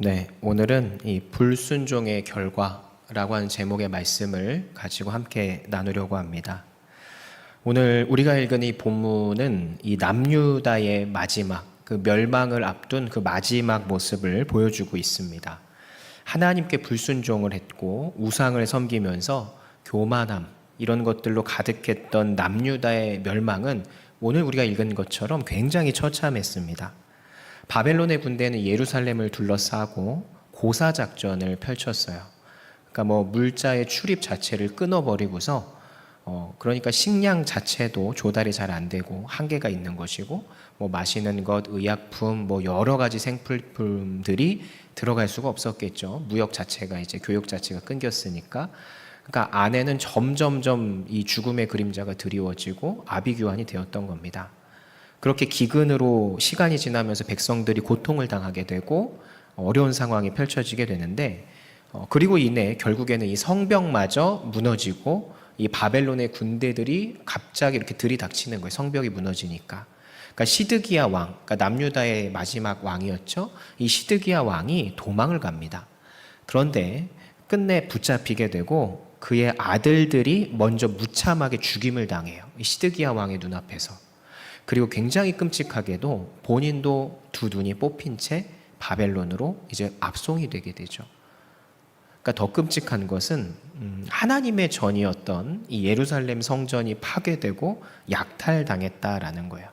네, 오늘은 이 불순종의 결과라고 하는 제목의 말씀을 가지고 함께 나누려고 합니다. 오늘 우리가 읽은 이 본문은 이 남유다의 마지막 그 멸망을 앞둔 그 마지막 모습을 보여주고 있습니다. 하나님께 불순종을 했고 우상을 섬기면서 교만함 이런 것들로 가득했던 남유다의 멸망은 오늘 우리가 읽은 것처럼 굉장히 처참했습니다. 바벨론의 군대는 예루살렘을 둘러싸고 고사 작전을 펼쳤어요. 그러니까 뭐 물자의 출입 자체를 끊어버리고서 어 그러니까 식량 자체도 조달이 잘 안 되고 한계가 있는 것이고 뭐 마시는 것, 의약품, 뭐 여러 가지 생필품들이 들어갈 수가 없었겠죠. 무역 자체가 이제 교역 자체가 끊겼으니까. 그러니까 안에는 점점점 이 죽음의 그림자가 드리워지고 아비규환이 되었던 겁니다. 그렇게 기근으로 시간이 지나면서 백성들이 고통을 당하게 되고 어려운 상황이 펼쳐지게 되는데 어, 그리고 이내 결국에는 이 성벽마저 무너지고 이 바벨론의 군대들이 갑자기 이렇게 들이닥치는 거예요. 성벽이 무너지니까. 그러니까 시드기야 왕, 그러니까 남유다의 마지막 왕이었죠. 이 시드기야 왕이 도망을 갑니다. 그런데 끝내 붙잡히게 되고 그의 아들들이 먼저 무참하게 죽임을 당해요. 이 시드기야 왕의 눈앞에서. 그리고 굉장히 끔찍하게도 본인도 두 눈이 뽑힌 채 바벨론으로 이제 압송이 되게 되죠. 그러니까 더 끔찍한 것은 음, 하나님의 전이었던 이 예루살렘 성전이 파괴되고 약탈당했다라는 거예요.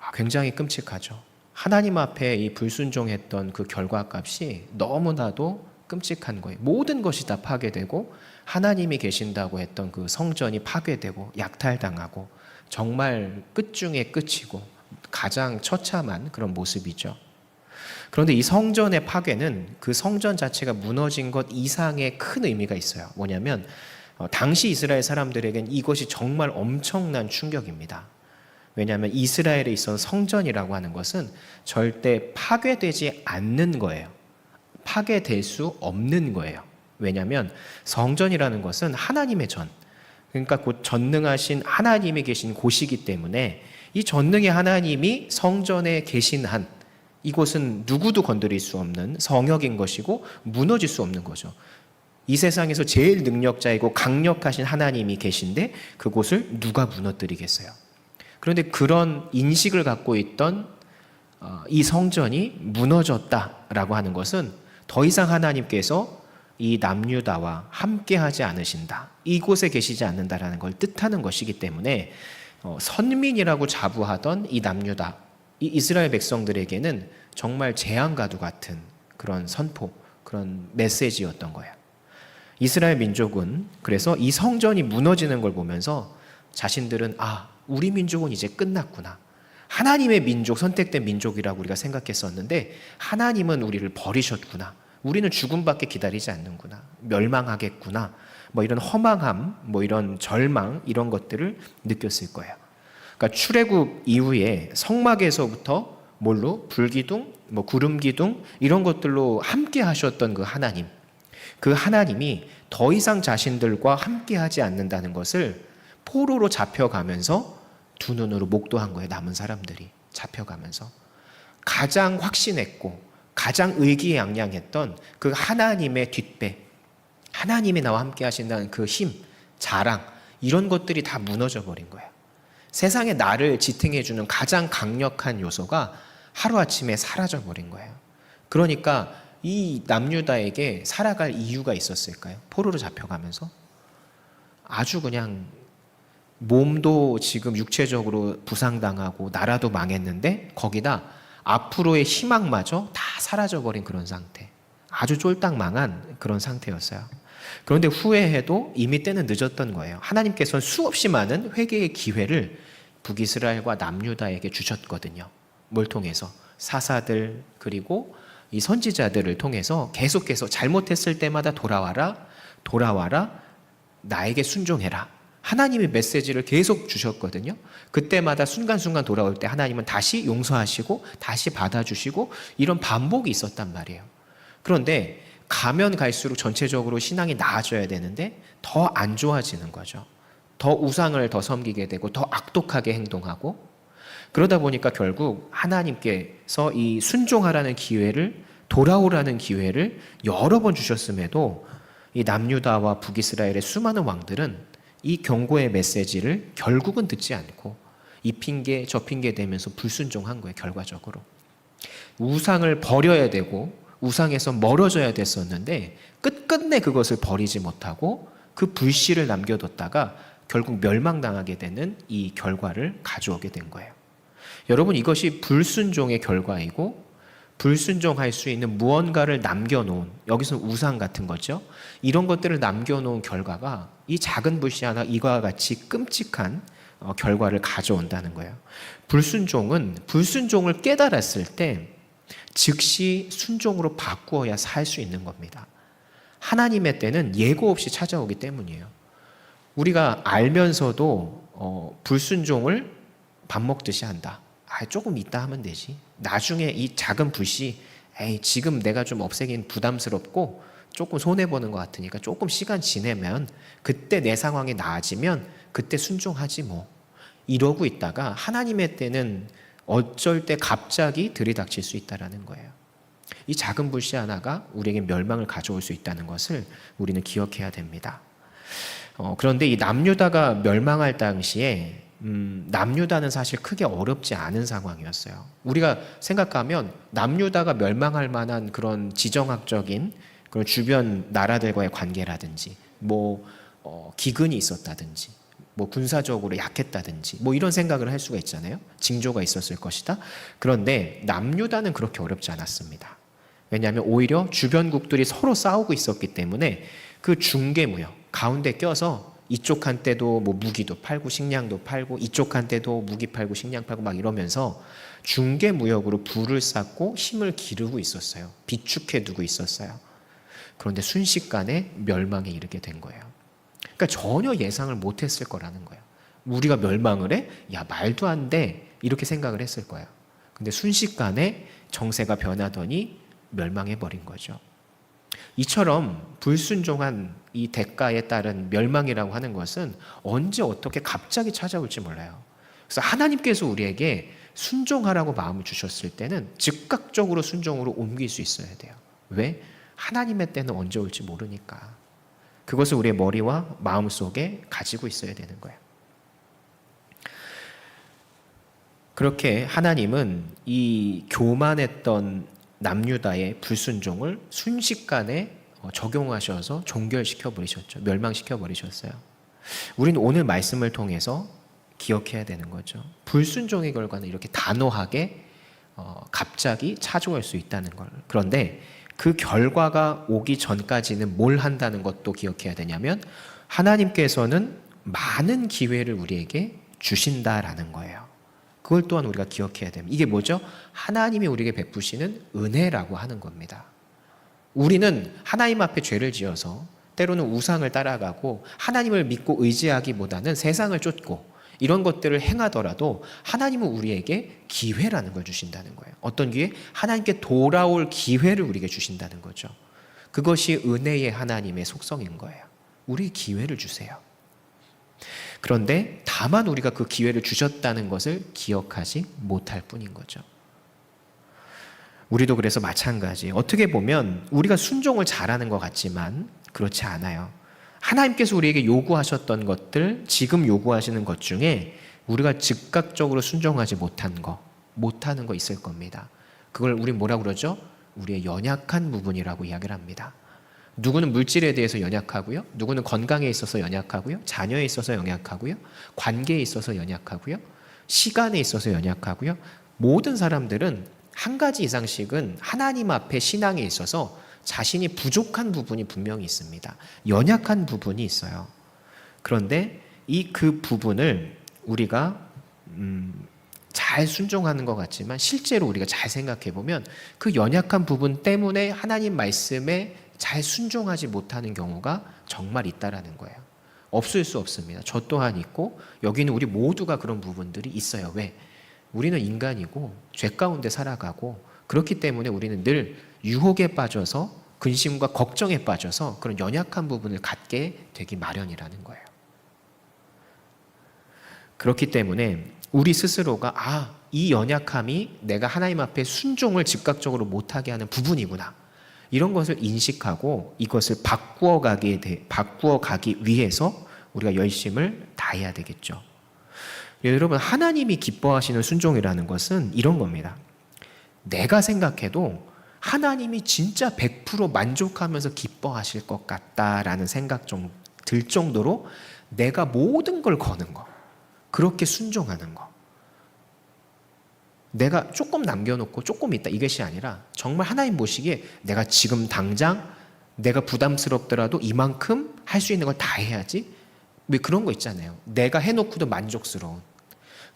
아, 굉장히 끔찍하죠. 하나님 앞에 이 불순종했던 그 결과값이 너무나도 끔찍한 거예요. 모든 것이 다 파괴되고 하나님이 계신다고 했던 그 성전이 파괴되고 약탈당하고 정말 끝 중에 끝이고 가장 처참한 그런 모습이죠. 그런데 이 성전의 파괴는 그 성전 자체가 무너진 것 이상의 큰 의미가 있어요. 뭐냐면 어, 당시 이스라엘 사람들에겐 이것이 정말 엄청난 충격입니다. 왜냐하면 이스라엘에 있어서 성전이라고 하는 것은 절대 파괴되지 않는 거예요. 파괴될 수 없는 거예요. 왜냐하면 성전이라는 것은 하나님의 전, 그러니까 곧 전능하신 하나님이 계신 곳이기 때문에 이 전능의 하나님이 성전에 계신 한 이곳은 누구도 건드릴 수 없는 성역인 것이고 무너질 수 없는 거죠. 이 세상에서 제일 능력자이고 강력하신 하나님이 계신데 그곳을 누가 무너뜨리겠어요? 그런데 그런 인식을 갖고 있던 어, 이 성전이 무너졌다라고 하는 것은 더 이상 하나님께서 이 남유다와 함께하지 않으신다. 이곳에 계시지 않는다라는 걸 뜻하는 것이기 때문에 어, 선민이라고 자부하던 이 남유다, 이 이스라엘 백성들에게는 정말 재앙과도 같은 그런 선포, 그런 메시지였던 거예요. 이스라엘 민족은 그래서 이 성전이 무너지는 걸 보면서 자신들은 아, 우리 민족은 이제 끝났구나. 하나님의 민족, 선택된 민족이라고 우리가 생각했었는데 하나님은 우리를 버리셨구나. 우리는 죽음밖에 기다리지 않는구나. 멸망하겠구나. 뭐 이런 허망함, 뭐 이런 절망, 이런 것들을 느꼈을 거예요. 그러니까 출애굽 이후에 성막에서부터 뭘로 불기둥, 뭐 구름기둥 이런 것들로 함께 하셨던 그 하나님. 그 하나님이 더 이상 자신들과 함께 하지 않는다는 것을 포로로 잡혀가면서 두 눈으로 목도한 거예요. 남은 사람들이 잡혀가면서 가장 확신했고 가장 의기양양했던 그 하나님의 뒷배, 하나님이 나와 함께 하신다는 그 힘, 자랑, 이런 것들이 다 무너져 버린 거예요. 세상에 나를 지탱해주는 가장 강력한 요소가 하루아침에 사라져 버린 거예요. 그러니까 이 남유다에게 살아갈 이유가 있었을까요? 포로로 잡혀가면서? 아주 그냥 몸도 지금 육체적으로 부상당하고 나라도 망했는데 거기다 앞으로의 희망마저 다 사라져버린 그런 상태. 아주 쫄딱 망한 그런 상태였어요. 그런데 후회해도 이미 때는 늦었던 거예요. 하나님께서는 수없이 많은 회개의 기회를 북이스라엘과 남유다에게 주셨거든요. 뭘 통해서? 사사들, 그리고 이 선지자들을 통해서 계속해서 잘못했을 때마다 돌아와라, 돌아와라, 나에게 순종해라. 하나님의 메시지를 계속 주셨거든요. 그때마다 순간순간 돌아올 때 하나님은 다시 용서하시고 다시 받아주시고 이런 반복이 있었단 말이에요. 그런데 가면 갈수록 전체적으로 신앙이 나아져야 되는데 더 안 좋아지는 거죠. 더 우상을 더 섬기게 되고 더 악독하게 행동하고 그러다 보니까 결국 하나님께서 이 순종하라는 기회를 돌아오라는 기회를 여러 번 주셨음에도 이 남유다와 북이스라엘의 수많은 왕들은 이 경고의 메시지를 결국은 듣지 않고 이 핑계 저 핑계 대면서 불순종한 거예요 결과적으로 우상을 버려야 되고 우상에서 멀어져야 됐었는데 끝끝내 그것을 버리지 못하고 그 불씨를 남겨뒀다가 결국 멸망당하게 되는 이 결과를 가져오게 된 거예요. 여러분 이것이 불순종의 결과이고 불순종할 수 있는 무언가를 남겨놓은 여기서 우상 같은 거죠. 이런 것들을 남겨놓은 결과가 이 작은 불씨 하나 이와 같이 끔찍한 어, 결과를 가져온다는 거예요. 불순종은 불순종을 깨달았을 때 즉시 순종으로 바꾸어야 살 수 있는 겁니다. 하나님의 때는 예고 없이 찾아오기 때문이에요. 우리가 알면서도 어, 불순종을 밥 먹듯이 한다. 아, 조금 이따 하면 되지. 나중에 이 작은 불씨, 에이, 지금 내가 좀 없애긴 부담스럽고 조금 손해보는 것 같으니까 조금 시간 지내면 그때 내 상황이 나아지면 그때 순종하지 뭐. 이러고 있다가 하나님의 때는 어쩔 때 갑자기 들이닥칠 수 있다라는 거예요. 이 작은 불씨 하나가 우리에게 멸망을 가져올 수 있다는 것을 우리는 기억해야 됩니다. 어, 그런데 이 남유다가 멸망할 당시에 음, 남유다는 사실 크게 어렵지 않은 상황이었어요. 우리가 생각하면 남유다가 멸망할 만한 그런 지정학적인 그런 주변 나라들과의 관계라든지 뭐 어, 기근이 있었다든지 뭐 군사적으로 약했다든지 뭐 이런 생각을 할 수가 있잖아요. 징조가 있었을 것이다. 그런데 남유다는 그렇게 어렵지 않았습니다. 왜냐하면 오히려 주변국들이 서로 싸우고 있었기 때문에 그 중개무역 가운데 껴서 이쪽 한때도 뭐 무기도 팔고 식량도 팔고 이쪽 한때도 무기 팔고 식량 팔고 막 이러면서 중개 무역으로 부를 쌓고 힘을 기르고 있었어요. 비축해 두고 있었어요. 그런데 순식간에 멸망에 이르게 된 거예요. 그러니까 전혀 예상을 못 했을 거라는 거예요. 우리가 멸망을 해? 야, 말도 안 돼. 이렇게 생각을 했을 거예요. 근데 순식간에 정세가 변하더니 멸망해 버린 거죠. 이처럼 불순종한 이 대가에 따른 멸망이라고 하는 것은 언제 어떻게 갑자기 찾아올지 몰라요. 그래서 하나님께서 우리에게 순종하라고 마음을 주셨을 때는 즉각적으로 순종으로 옮길 수 있어야 돼요. 왜? 하나님의 때는 언제 올지 모르니까. 그것을 우리의 머리와 마음 속에 가지고 있어야 되는 거예요. 그렇게 하나님은 이 교만했던 남유다의 불순종을 순식간에 어, 적용하셔서 종결시켜 버리셨죠. 멸망시켜 버리셨어요. 우리는 오늘 말씀을 통해서 기억해야 되는 거죠. 불순종의 결과는 이렇게 단호하게 어, 갑자기 찾아올 수 있다는 걸. 그런데 그 결과가 오기 전까지는 뭘 한다는 것도 기억해야 되냐면 하나님께서는 많은 기회를 우리에게 주신다라는 거예요. 그걸 또한 우리가 기억해야 됩니다. 이게 뭐죠? 하나님이 우리에게 베푸시는 은혜라고 하는 겁니다. 우리는 하나님 앞에 죄를 지어서 때로는 우상을 따라가고 하나님을 믿고 의지하기보다는 세상을 쫓고 이런 것들을 행하더라도 하나님은 우리에게 기회라는 걸 주신다는 거예요. 어떤 기회? 하나님께 돌아올 기회를 우리에게 주신다는 거죠. 그것이 은혜의 하나님의 속성인 거예요. 우리 기회를 주세요. 그런데 다만 우리가 그 기회를 주셨다는 것을 기억하지 못할 뿐인 거죠. 우리도 그래서 마찬가지. 어떻게 보면 우리가 순종을 잘하는 것 같지만 그렇지 않아요. 하나님께서 우리에게 요구하셨던 것들, 지금 요구하시는 것 중에 우리가 즉각적으로 순종하지 못한 거, 못하는 거 있을 겁니다. 그걸 우리 뭐라 그러죠? 우리의 연약한 부분이라고 이야기를 합니다. 누구는 물질에 대해서 연약하고요. 누구는 건강에 있어서 연약하고요. 자녀에 있어서 연약하고요. 관계에 있어서 연약하고요. 시간에 있어서 연약하고요. 모든 사람들은 한 가지 이상씩은 하나님 앞에 신앙에 있어서 자신이 부족한 부분이 분명히 있습니다. 연약한 부분이 있어요. 그런데 이 그 부분을 우리가 음, 잘 순종하는 것 같지만 실제로 우리가 잘 생각해 보면 그 연약한 부분 때문에 하나님 말씀에 잘 순종하지 못하는 경우가 정말 있다라는 거예요. 없을 수 없습니다. 저 또한 있고 여기는 우리 모두가 그런 부분들이 있어요. 왜? 우리는 인간이고 죄 가운데 살아가고 그렇기 때문에 우리는 늘 유혹에 빠져서 근심과 걱정에 빠져서 그런 연약한 부분을 갖게 되기 마련이라는 거예요. 그렇기 때문에 우리 스스로가 아, 이 연약함이 내가 하나님 앞에 순종을 즉각적으로 못하게 하는 부분이구나. 이런 것을 인식하고 이것을 바꾸어 돼, 바꾸어 가기 위해서 우리가 열심을 다해야 되겠죠. 여러분 하나님이 기뻐하시는 순종이라는 것은 이런 겁니다. 내가 생각해도 하나님이 진짜 100% 만족하면서 기뻐하실 것 같다라는 생각 좀 들 정도로 내가 모든 걸 거는 거. 그렇게 순종하는 거. 내가 조금 남겨놓고 조금 있다 이것이 아니라 정말 하나님 보시기에 내가 지금 당장 내가 부담스럽더라도 이만큼 할 수 있는 걸 다 해야지. 왜 그런 거 있잖아요. 내가 해놓고도 만족스러운.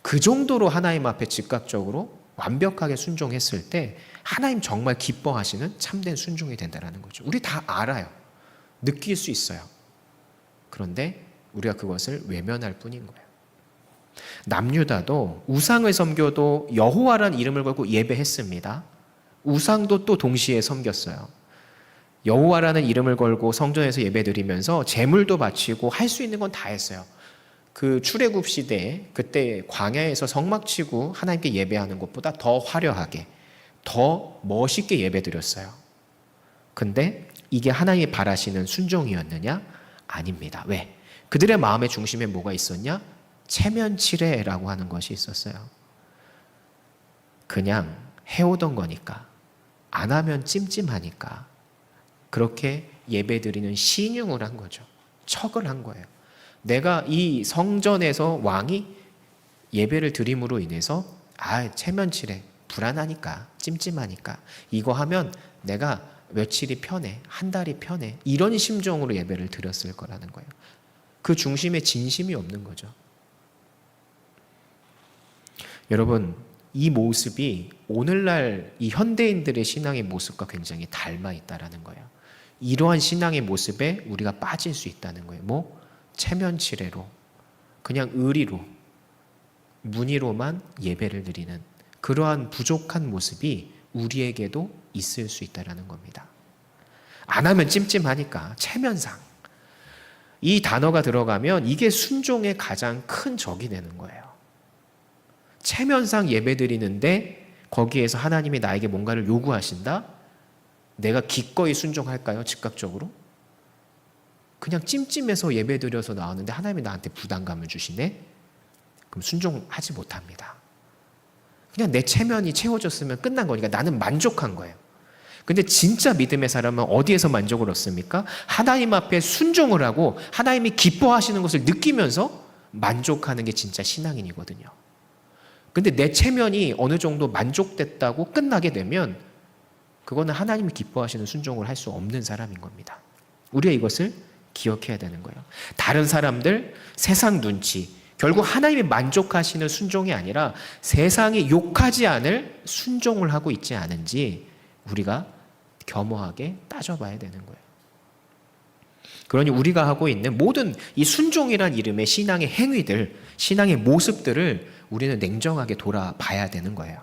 그 정도로 하나님 앞에 즉각적으로 완벽하게 순종했을 때 하나님 정말 기뻐하시는 참된 순종이 된다는 거죠. 우리 다 알아요. 느낄 수 있어요. 그런데 우리가 그것을 외면할 뿐인 거예요. 남유다도 우상을 섬겨도 여호와란 이름을 걸고 예배했습니다. 우상도 또 동시에 섬겼어요. 여호와라는 이름을 걸고 성전에서 예배드리면서 제물도 바치고 할 수 있는 건 다 했어요. 그 출애굽 시대에 그때 광야에서 성막 치고 하나님께 예배하는 것보다 더 화려하게 더 멋있게 예배드렸어요. 근데 이게 하나님이 바라시는 순종이었느냐? 아닙니다. 왜? 그들의 마음의 중심에 뭐가 있었냐? 체면치레라고 하는 것이 있었어요. 그냥 해오던 거니까 안 하면 찜찜하니까 그렇게 예배드리는 신용을 한 거죠. 척을 한 거예요. 내가 이 성전에서 왕이 예배를 드림으로 인해서 아 체면치레 불안하니까 찜찜하니까 이거 하면 내가 며칠이 편해, 한 달이 편해. 이런 심정으로 예배를 드렸을 거라는 거예요. 그 중심에 진심이 없는 거죠. 여러분, 이 모습이 오늘날 이 현대인들의 신앙의 모습과 굉장히 닮아 있다라는 거예요. 이러한 신앙의 모습에 우리가 빠질 수 있다는 거예요. 뭐 체면치레로 그냥 의리로 문의로만 예배를 드리는 그러한 부족한 모습이 우리에게도 있을 수 있다라는 겁니다. 안 하면 찜찜하니까 체면상 이 단어가 들어가면 이게 순종의 가장 큰 적이 되는 거예요. 체면상 예배 드리는데 거기에서 하나님이 나에게 뭔가를 요구하신다? 내가 기꺼이 순종할까요? 즉각적으로? 그냥 찜찜해서 예배 드려서 나왔는데 하나님이 나한테 부담감을 주시네? 그럼 순종하지 못합니다. 그냥 내 체면이 채워졌으면 끝난 거니까 나는 만족한 거예요. 근데 진짜 믿음의 사람은 어디에서 만족을 얻습니까? 하나님 앞에 순종을 하고 하나님이 기뻐하시는 것을 느끼면서 만족하는 게 진짜 신앙인이거든요. 근데 내 체면이 어느 정도 만족됐다고 끝나게 되면 그거는 하나님이 기뻐하시는 순종을 할 수 없는 사람인 겁니다. 우리가 이것을 기억해야 되는 거예요. 다른 사람들, 세상 눈치, 결국 하나님이 만족하시는 순종이 아니라 세상이 욕하지 않을 순종을 하고 있지 않은지 우리가 겸허하게 따져봐야 되는 거예요. 그러니 우리가 하고 있는 모든 이 순종이란 이름의 신앙의 행위들, 신앙의 모습들을 우리는 냉정하게 돌아봐야 되는 거예요.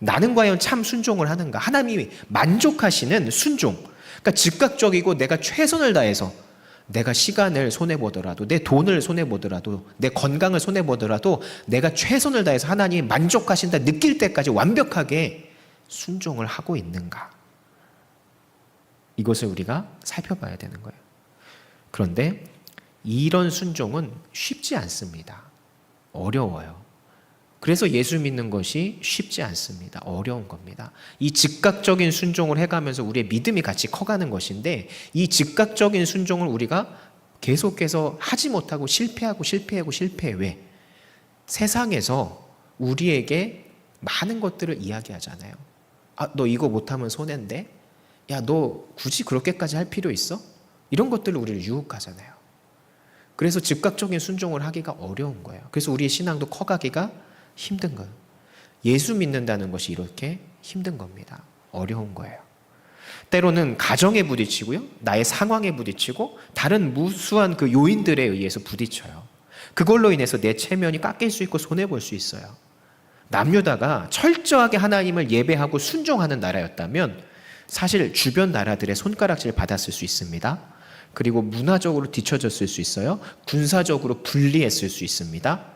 나는 과연 참 순종을 하는가? 하나님이 만족하시는 순종. 그러니까 즉각적이고 내가 최선을 다해서 내가 시간을 손해보더라도, 내 돈을 손해보더라도, 내 건강을 손해보더라도, 내가 최선을 다해서 하나님 만족하신다 느낄 때까지 완벽하게 순종을 하고 있는가? 이것을 우리가 살펴봐야 되는 거예요. 그런데 이런 순종은 쉽지 않습니다. 어려워요. 그래서 예수 믿는 것이 쉽지 않습니다. 어려운 겁니다. 이 즉각적인 순종을 해가면서 우리의 믿음이 같이 커가는 것인데 이 즉각적인 순종을 우리가 계속해서 하지 못하고 실패하고 실패하고 실패해 왜? 세상에서 우리에게 많은 것들을 이야기하잖아요. 아, 너 이거 못하면 손해인데? 야, 너 굳이 그렇게까지 할 필요 있어? 이런 것들을 우리를 유혹하잖아요. 그래서 즉각적인 순종을 하기가 어려운 거예요. 그래서 우리의 신앙도 커가기가 힘든 거예요. 예수 믿는다는 것이 이렇게 힘든 겁니다. 어려운 거예요. 때로는 가정에 부딪히고요. 나의 상황에 부딪히고 다른 무수한 그 요인들에 의해서 부딪혀요. 그걸로 인해서 내 체면이 깎일 수 있고 손해 볼 수 있어요. 남유다가 철저하게 하나님을 예배하고 순종하는 나라였다면 사실 주변 나라들의 손가락질 받았을 수 있습니다. 그리고 문화적으로 뒤처졌을 수 있어요. 군사적으로 불리했을 수 있습니다.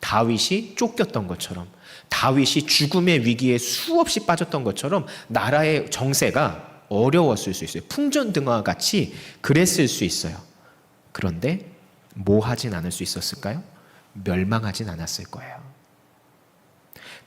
다윗이 쫓겼던 것처럼 다윗이 죽음의 위기에 수없이 빠졌던 것처럼 나라의 정세가 어려웠을 수 있어요. 풍전등화 같이 그랬을 수 있어요. 그런데 뭐 하진 않을 수 있었을까요? 멸망하진 않았을 거예요.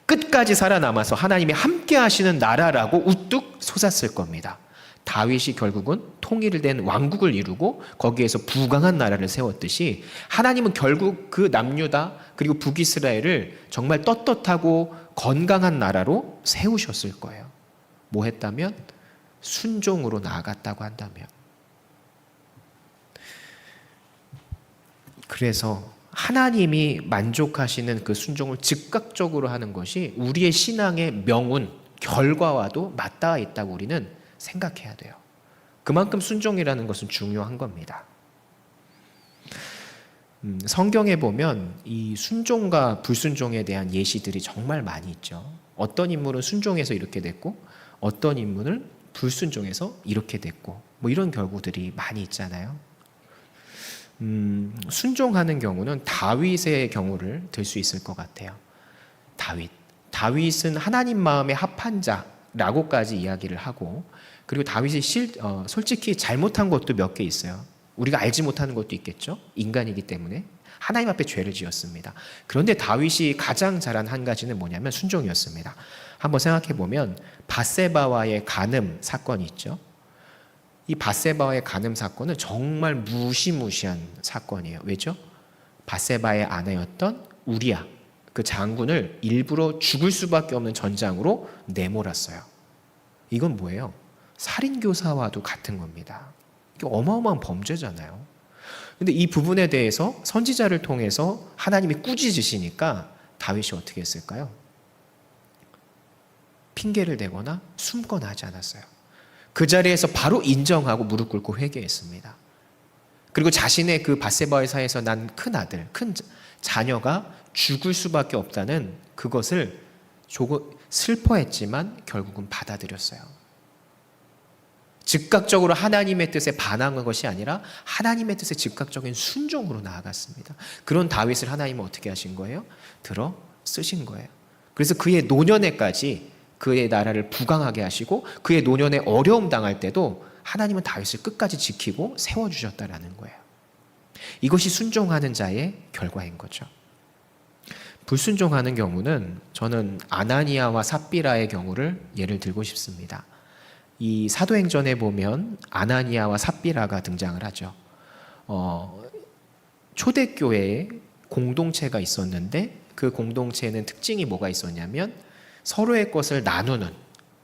끝까지 살아남아서 하나님이 함께 하시는 나라라고 우뚝 솟았을 겁니다. 다윗이 결국은 통일된 왕국을 이루고 거기에서 부강한 나라를 세웠듯이 하나님은 결국 그 남유다 그리고 북이스라엘을 정말 떳떳하고 건강한 나라로 세우셨을 거예요. 뭐 했다면 순종으로 나아갔다고 한다면 그래서 하나님이 만족하시는 그 순종을 즉각적으로 하는 것이 우리의 신앙의 명운, 결과와도 맞닿아 있다고 우리는 생각해야 돼요. 그만큼 순종이라는 것은 중요한 겁니다. 음, 성경에 보면 이 순종과 불순종에 대한 예시들이 정말 많이 있죠. 어떤 인물은 순종해서 이렇게 됐고, 어떤 인물은 불순종해서 이렇게 됐고, 뭐 이런 결과들이 많이 있잖아요. 음, 순종하는 경우는 다윗의 경우를 들 수 있을 것 같아요. 다윗. 다윗은 하나님 마음에 합한 자라고까지 이야기를 하고 그리고 다윗이 실, 어, 솔직히 잘못한 것도 몇 개 있어요. 우리가 알지 못하는 것도 있겠죠. 인간이기 때문에 하나님 앞에 죄를 지었습니다. 그런데 다윗이 가장 잘한 한 가지는 뭐냐면 순종이었습니다. 한번 생각해 보면 바세바와의 간음 사건이 있죠. 이 바세바와의 간음 사건은 정말 무시무시한 사건이에요. 왜죠? 바세바의 아내였던 우리야 그 장군을 일부러 죽을 수밖에 없는 전장으로 내몰았어요. 이건 뭐예요? 살인 교사와도 같은 겁니다. 이게 어마어마한 범죄잖아요. 근데 이 부분에 대해서 선지자를 통해서 하나님이 꾸짖으시니까 다윗이 어떻게 했을까요? 핑계를 대거나 숨거나 하지 않았어요. 그 자리에서 바로 인정하고 무릎 꿇고 회개했습니다. 그리고 자신의 그 바세바의 사이에서 난 큰 아들, 큰 자녀가 죽을 수밖에 없다는 그것을 조금 슬퍼했지만 결국은 받아들였어요. 즉각적으로 하나님의 뜻에 반항한 것이 아니라 하나님의 뜻에 즉각적인 순종으로 나아갔습니다. 그런 다윗을 하나님은 어떻게 하신 거예요? 들어 쓰신 거예요. 그래서 그의 노년에까지 그의 나라를 부강하게 하시고 그의 노년에 어려움 당할 때도 하나님은 다윗을 끝까지 지키고 세워 주셨다라는 거예요. 이것이 순종하는 자의 결과인 거죠. 불순종하는 경우는 저는 아나니아와 삽비라의 경우를 예를 들고 싶습니다. 이 사도행전에 보면 아나니아와 삽비라가 등장을 하죠. 어, 초대교회에 공동체가 있었는데 그 공동체에는 특징이 뭐가 있었냐면 서로의 것을 나누는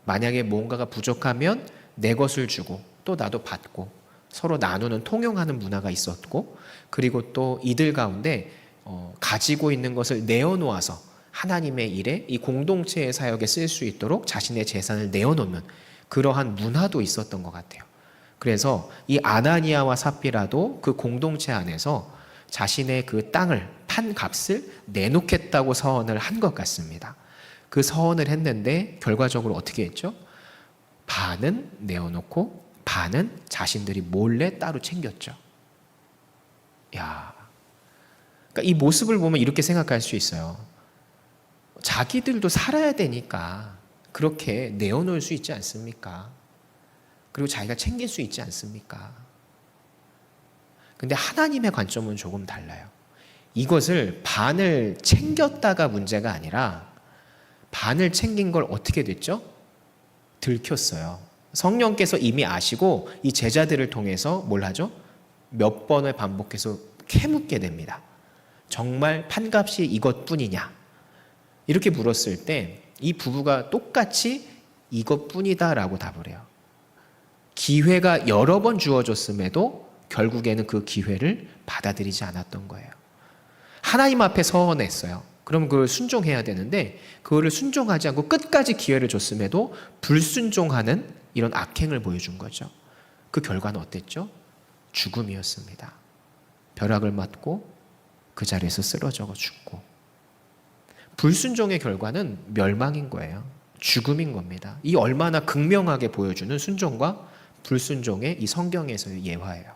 만약에 뭔가가 부족하면 내 것을 주고 또 나도 받고 서로 나누는 통용하는 문화가 있었고 그리고 또 이들 가운데 어, 가지고 있는 것을 내어놓아서 하나님의 일에 이 공동체의 사역에 쓸 수 있도록 자신의 재산을 내어놓는 그러한 문화도 있었던 것 같아요. 그래서 이 아나니아와 삽비라도 그 공동체 안에서 자신의 그 땅을 판 값을 내놓겠다고 서언을 한 것 같습니다. 그 서언을 했는데 결과적으로 어떻게 했죠? 반은 내어놓고 반은 자신들이 몰래 따로 챙겼죠. 야. 그러니까 이 모습을 보면 이렇게 생각할 수 있어요. 자기들도 살아야 되니까 그렇게 내어놓을 수 있지 않습니까? 그리고 자기가 챙길 수 있지 않습니까? 근데 하나님의 관점은 조금 달라요. 이것을 반을 챙겼다가 문제가 아니라 반을 챙긴 걸 어떻게 됐죠? 들켰어요. 성령께서 이미 아시고 이 제자들을 통해서 뭘 하죠? 몇 번을 반복해서 캐묻게 됩니다. 정말 판값이 이것뿐이냐? 이렇게 물었을 때 이 부부가 똑같이 이것뿐이다라고 답을 해요. 기회가 여러 번 주어졌음에도 결국에는 그 기회를 받아들이지 않았던 거예요. 하나님 앞에 서원했어요. 그럼 그걸 순종해야 되는데 그거를 순종하지 않고 끝까지 기회를 줬음에도 불순종하는 이런 악행을 보여준 거죠. 그 결과는 어땠죠? 죽음이었습니다. 벼락을 맞고 그 자리에서 쓰러져 죽고 불순종의 결과는 멸망인 거예요. 죽음인 겁니다. 이 얼마나 극명하게 보여주는 순종과 불순종의 이 성경에서의 예화예요.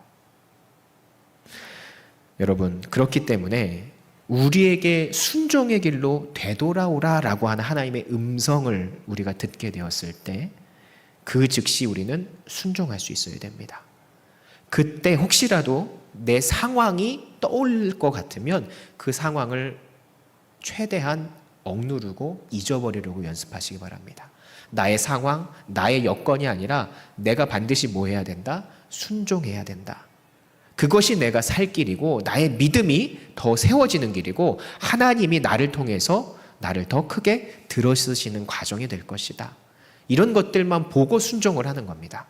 여러분, 그렇기 때문에 우리에게 순종의 길로 되돌아오라 라고 하는 하나님의 음성을 우리가 듣게 되었을 때 그 즉시 우리는 순종할 수 있어야 됩니다. 그때 혹시라도 내 상황이 떠올 것 같으면 그 상황을 최대한 억누르고 잊어버리려고 연습하시기 바랍니다. 나의 상황, 나의 여건이 아니라 내가 반드시 뭐 해야 된다? 순종해야 된다. 그것이 내가 살 길이고 나의 믿음이 더 세워지는 길이고 하나님이 나를 통해서 나를 더 크게 들어쓰시는 과정이 될 것이다. 이런 것들만 보고 순종을 하는 겁니다.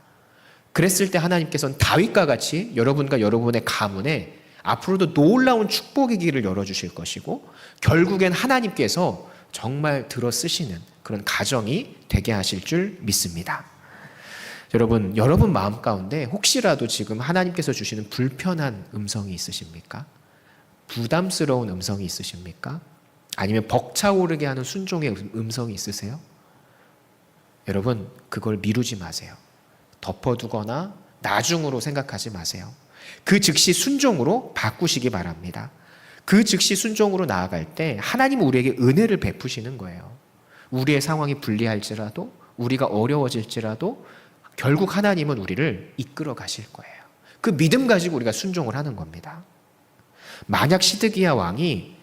그랬을 때 하나님께서는 다윗과 같이 여러분과 여러분의 가문에 앞으로도 놀라운 축복의 길을 열어주실 것이고 결국엔 하나님께서 정말 들어 쓰시는 그런 가정이 되게 하실 줄 믿습니다. 여러분, 여러분 마음 가운데 혹시라도 지금 하나님께서 주시는 불편한 음성이 있으십니까? 부담스러운 음성이 있으십니까? 아니면 벅차오르게 하는 순종의 음- 음성이 있으세요? 여러분, 그걸 미루지 마세요. 덮어두거나 나중으로 생각하지 마세요. 그 즉시 순종으로 바꾸시기 바랍니다. 그 즉시 순종으로 나아갈 때 하나님은 우리에게 은혜를 베푸시는 거예요. 우리의 상황이 불리할지라도 우리가 어려워질지라도 결국 하나님은 우리를 이끌어 가실 거예요. 그 믿음 가지고 우리가 순종을 하는 겁니다. 만약 시드기야 왕이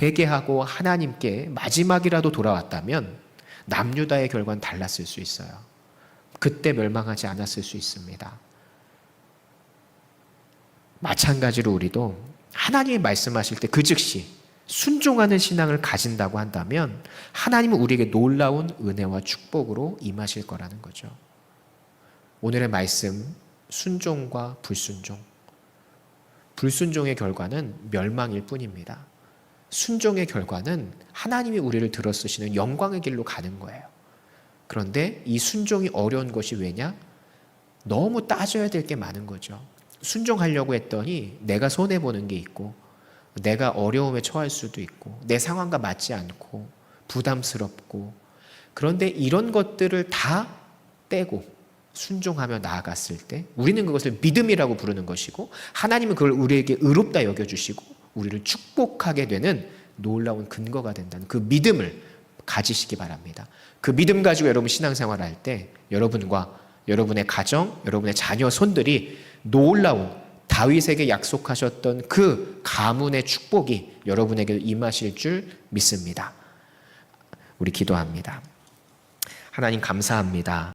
회개하고 하나님께 마지막이라도 돌아왔다면 남유다의 결과는 달랐을 수 있어요. 그때 멸망하지 않았을 수 있습니다. 마찬가지로 우리도 하나님이 말씀하실 때 그 즉시 순종하는 신앙을 가진다고 한다면 하나님은 우리에게 놀라운 은혜와 축복으로 임하실 거라는 거죠. 오늘의 말씀 순종과 불순종. 불순종의 결과는 멸망일 뿐입니다. 순종의 결과는 하나님이 우리를 들어 쓰시는 영광의 길로 가는 거예요. 그런데 이 순종이 어려운 것이 왜냐? 너무 따져야 될 게 많은 거죠. 순종하려고 했더니 내가 손해 보는 게 있고, 내가 어려움에 처할 수도 있고, 내 상황과 맞지 않고, 부담스럽고, 그런데 이런 것들을 다 떼고 순종하며 나아갔을 때, 우리는 그것을 믿음이라고 부르는 것이고, 하나님은 그걸 우리에게 의롭다 여겨주시고, 우리를 축복하게 되는 놀라운 근거가 된다는 그 믿음을 가지시기 바랍니다. 그 믿음 가지고 여러분 신앙생활 할 때 여러분과 여러분의 가정, 여러분의 자녀 손들이 놀라운 다윗에게 약속하셨던 그 가문의 축복이 여러분에게 임하실 줄 믿습니다. 우리 기도합니다. 하나님 감사합니다.